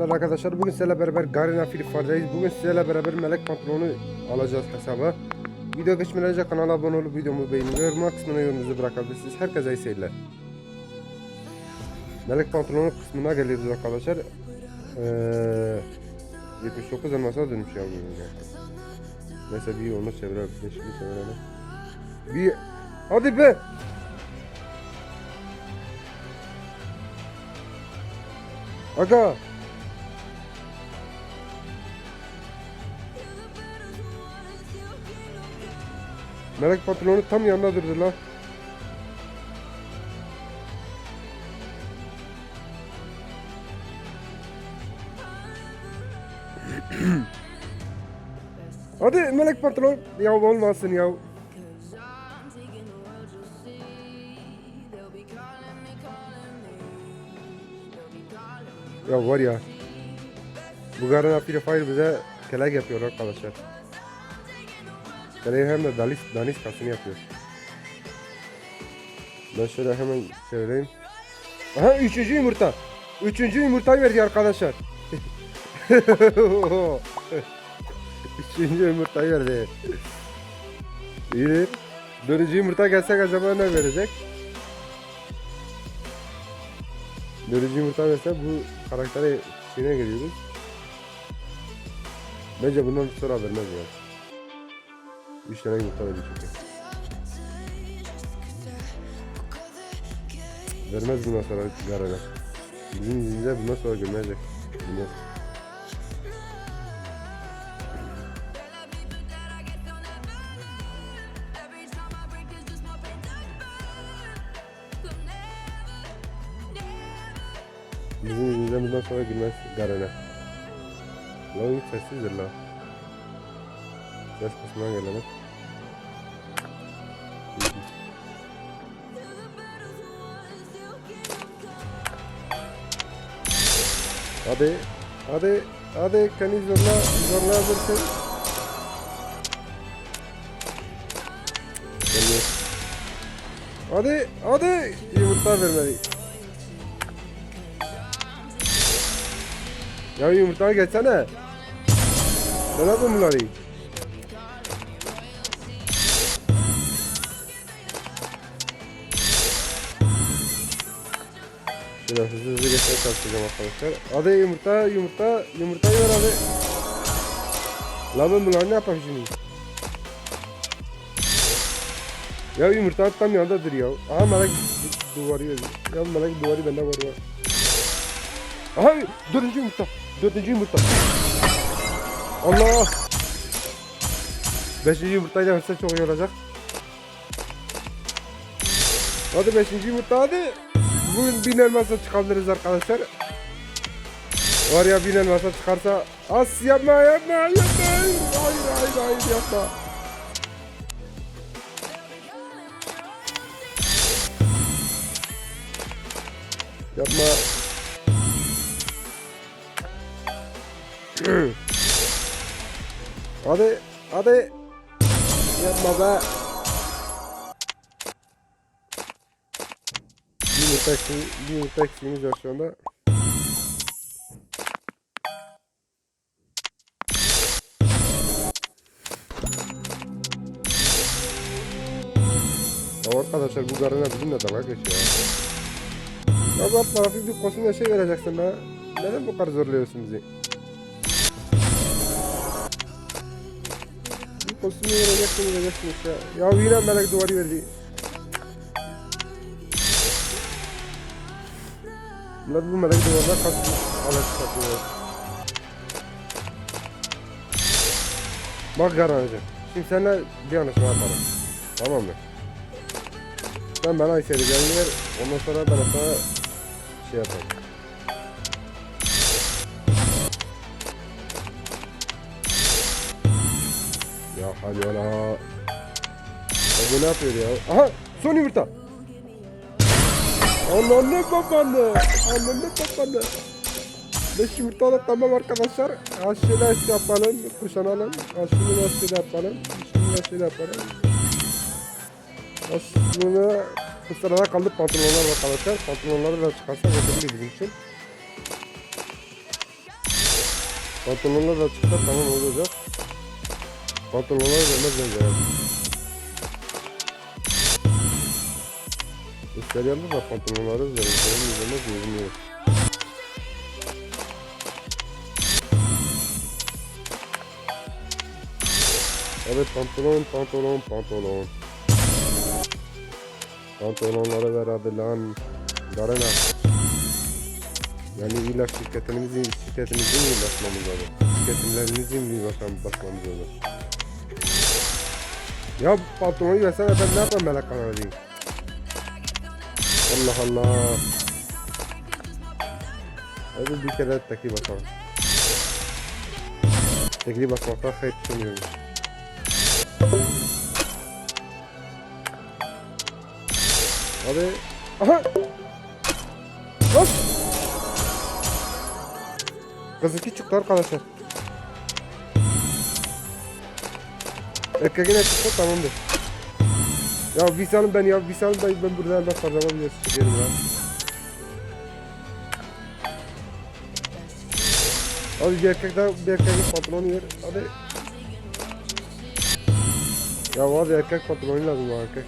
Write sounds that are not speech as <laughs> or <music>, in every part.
Merhaba arkadaşlar. Bugün sizlerle beraber Garena Free Fire'dayız. Bugün sizlerle beraber melek pantolonu alacağız hesaba. Video geçmeden önce kanala abone olup videomu beğenin ve yorum kısmına yorumunuzu bırakabilirsiniz. Herkese iyi seyirler. Melek pantolonu kısmına geliyoruz arkadaşlar. Ee, 79 elmasına dönmüş ya bu. Neyse bir onu çevirelim. Beşini çevirelim. Bir... Hadi be! Aga! Melek patronu tam yanında durdu lan. <clears throat> Hadi melek patron. Ya olmasın ya. Ya var ya. Bu Garena Free Fire bize kelek yapıyor arkadaşlar. Keleği hem de dalis, daniskasını yapıyor. Ben şöyle hemen söyleyeyim. Aha üçüncü yumurta. Üçüncü yumurtayı verdi arkadaşlar. <laughs> üçüncü yumurtayı verdi. İyidir. Dördüncü yumurta gelsek acaba ne verecek? Dördüncü yumurta verse bu karaktere şeyine geliyoruz. Bence bundan sonra vermez ya. Üç tane yumurta verdi çünkü. Vermez bundan sonra Garena. Bizim izinde bundan sonra görmeyecek. Bilmez. Bizim izinde bundan sonra girmez Garena. Lan sessizdir lan. Ses kısmına gelelim. Hadi, hadi, hadi kendi zorla, zorlayabilirsin. Geliyor. Hadi, hadi. Yumurta vermeli. Ya yumurtaya geçsene. Ne yapıyorsun bunları? Şöyle hızlı hızlı geçmeye çalışacağım arkadaşlar. Hadi yumurta, yumurta, yumurtayı ver hadi. Lan ben bunları ne yapayım şimdi? Ya yumurta tam yanındadır ya. Aha melek du- duvarı. Ya melek duvarı bende var ya. Aha dördüncü yumurta. Dördüncü yumurta. Allah. Beşinci yumurtayı da verse çok iyi olacak. Hadi beşinci yumurta hadi. Bugün bin elmasa çıkabiliriz arkadaşlar. Var ya bin elmasa çıkarsa as yapma yapma yapma. Hayır hayır hayır yapma. Yapma. <clears throat> hadi hadi. Yapma be. Bir eksiği- bir yumurta eksiğimiz var şu anda. Ya arkadaşlar bu garına bizimle dalga geçiyor. Ya bu tarafı bir kostüm şey vereceksin be. Neden bu kadar zorluyorsun bizi? Bir kostümü vereceksin vereceksin işte. Ya yine melek duvarı verdi. Bunlar bu melek duvarlar kaç alet satıyor. Bak garancı. Şimdi seninle bir anlaşma yapalım. Tamam mı? Sen bana içeriklerini ver. Ondan sonra ben sana şey yapayım. Ya hadi ola. Ya bu ne yapıyor ya? Aha! Son yumurta! Ananı babanı! Ananı babanı! Beş yumurta da tamam arkadaşlar. Şey yapalım. Kuşanalım. Aşıyla aşıyla yapalım. Aşıyla aşıyla yapalım. Aslında sırada kaldı pantolonlar arkadaşlar. Pantolonları da çıkarsa yeterli bizim için. Pantolonlar da çıksa tamam olacak. Pantolonlar vermez bence yalnız da pantolonları. Benim üzerine görünüyor. Evet pantolon pantolon pantolon. Pantolonları ver hadi lan. Garena. Yani illa şirketimizin şirketimizin mi basmamız lazım? Şirketimlerimizin mi basmam, basmamız lazım? Ya bu pantolonu versene ben ne yapayım melek kanal diyeyim. Allah Allah. Hadi bir kere tekli basalım. Tekli basmaktan hayır düşünmüyorum. Hadi. Aha! Bas! Kızıki çıktı arkadaşlar. Erkeğine çıktı tamamdır. Ya bir salın ben ya bir salın ben, ben buradan da fazla bir çıkıyorum ya. Abi bir erkekten bir erkeğin patronu yer. Hadi. Ya hadi erkek patronu lazım o erkek.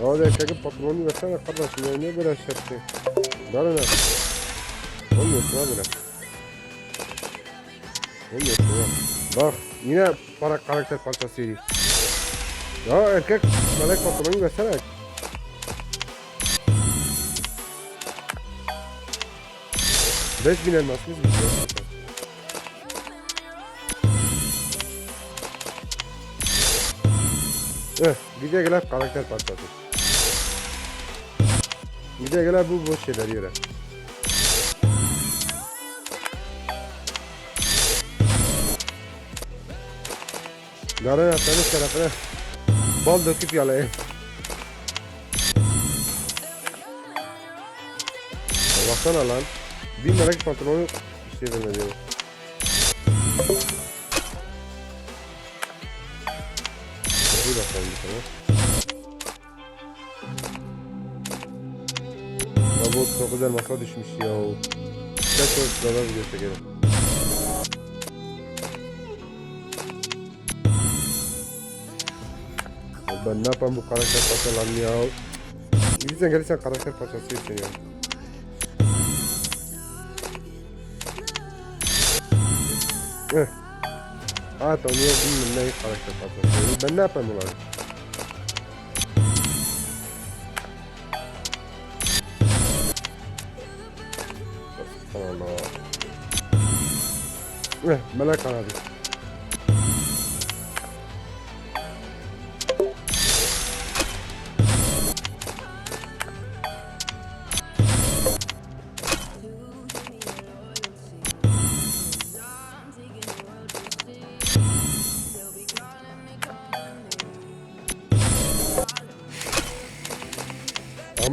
Ya hadi erkeğin patronu versene kardeşim ya niye böyle şey yaptın? Daha ne? Olmuyorsun abi lan. Olmuyorsun ya. Bak yine para karakter parçasıydı. Ya erkek melek patronu versene. Beş bin elmasımız bitiyor. Eh, güzel gelen karakter parçası. Güzel gelen bu boş şeyler yere. Yarın senin şerefine bal döküp yalayayım. Ya Baksana lan. Bir merak pantolonu şey vermedi. Bir bakalım bir tane. Ya bu çok güzel masa düşmüş ya. Kaç çok daha video çekelim. Ben ne yapayım bu karakter parçalarını ya. Gelirsen gelirsen karakter parçası için ya. Eh. Ha tamam yok bilmiyorum ne karakter parçası. Ben ne yapayım ulan? Allah. Eh, melek kanadı.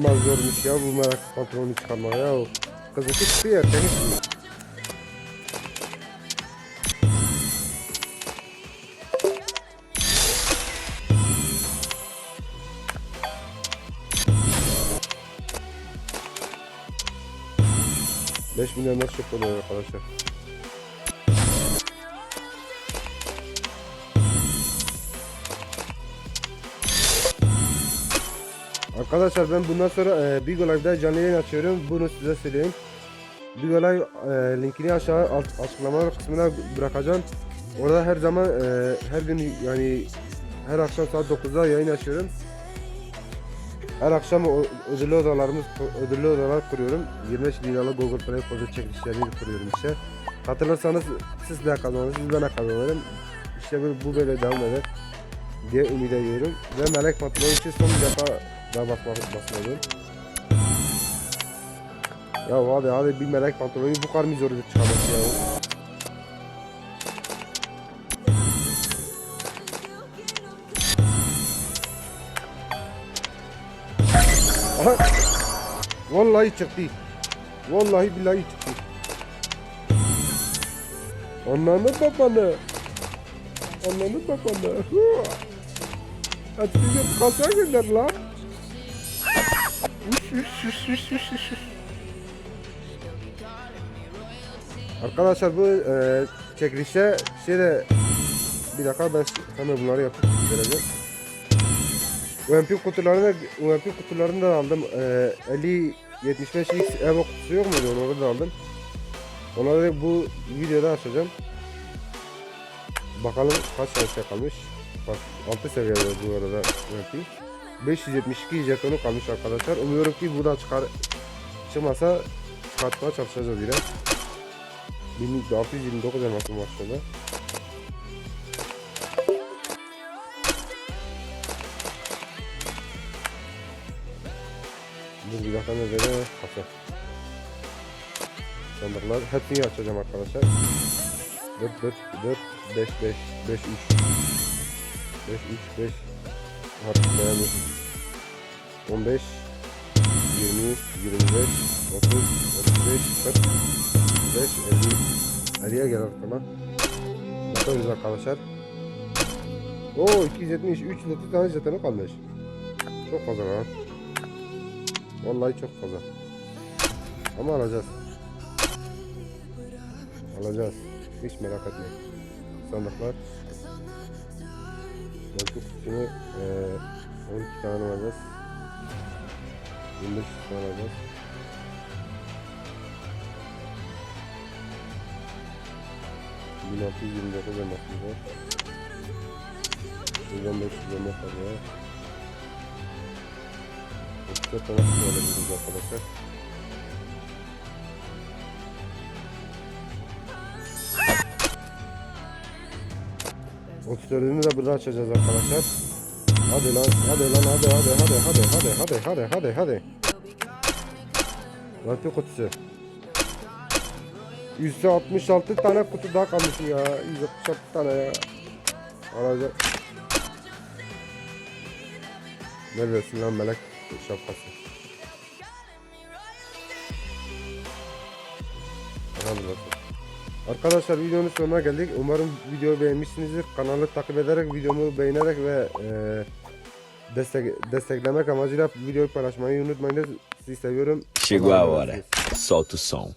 Ama zormuş ya bu merak patronu çıkarmaya ya. Kızı çıktı ya seni çıkıyor. Beş milyon nasıl çok oluyor arkadaşlar. Arkadaşlar ben bundan sonra e, Big Live'da canlı yayın açıyorum. Bunu size söyleyeyim. Big Live e, linkini aşağı alt, açıklamalar kısmına bırakacağım. Orada her zaman e, her gün yani her akşam saat 9'da yayın açıyorum. Her akşam ödüllü odalarımız ödüllü odalar kuruyorum. 25 liralık Google Play kodu çekilişlerini kuruyorum işte. Katılırsanız siz de kazanırsınız, ben de kazanırım. İşte bu, bu böyle devam eder diye ümit ediyorum. Ve melek patron için son defa daha basmak basmadım. Ya hadi hadi bir melek patronu bu kadar mı zor çıkarması ya? Vallahi çıktı. Vallahi billahi çıktı. Ananı babanı. Ananı babanı. Size kalsa gönder lan. Arkadaşlar bu e, çekilişe şeyde bir dakika ben hemen bunları yapıp vereceğim. UMP kutularını UMP kutularını da aldım. E, 50 75x Evo kutusu yok muydu? Onları da aldım. Onları bu videoda açacağım. Bakalım kaç sayfa kalmış. Bak 6 seviyede bu arada UMP. 572 jetonu kalmış arkadaşlar. Umuyorum ki bu da çıkar çıkmasa çıkartmaya çalışacağız yine. 1629 elmasım var şurada. Dur bir dakika ne dedi? Kasa. Sandıklar hepsini açacağım arkadaşlar. 4 4 4 5 5 5 3 5 3 5 Beğendim. 15 20 25 30 35 40 5 50 50'ye gel arkama. Bakıyoruz arkadaşlar. Oo 270 330 tane jetonu kalmış. Çok fazla lan. Vallahi çok fazla. Ama alacağız. Alacağız. Hiç merak etme. Sandıklar. Bu kutusunu eee 12 tane alacağız. 25 tane alacağız. Bin altı yüz yirmi dokuz elmasımız var. Buradan beş yüz elmas var. Otuz tane alabiliriz arkadaşlar. Otuz dördünü de burada açacağız arkadaşlar. Hadi lan, hadi lan, hadi, hadi, hadi, hadi, hadi, hadi, hadi, hadi, hadi. Latı kutusu. 166 tane kutu daha kalmış ya. 166 tane ya. Alacak. Neredesin lan melek şapkası? Elhamdülillah. Arkadaşlar videonun sonuna geldik. Umarım videoyu beğenmişsinizdir. Kanalı takip ederek, videomu beğenerek ve e, destek, desteklemek amacıyla videoyu paylaşmayı unutmayınız. Sizi seviyorum. Chegou a hora. Solta o som.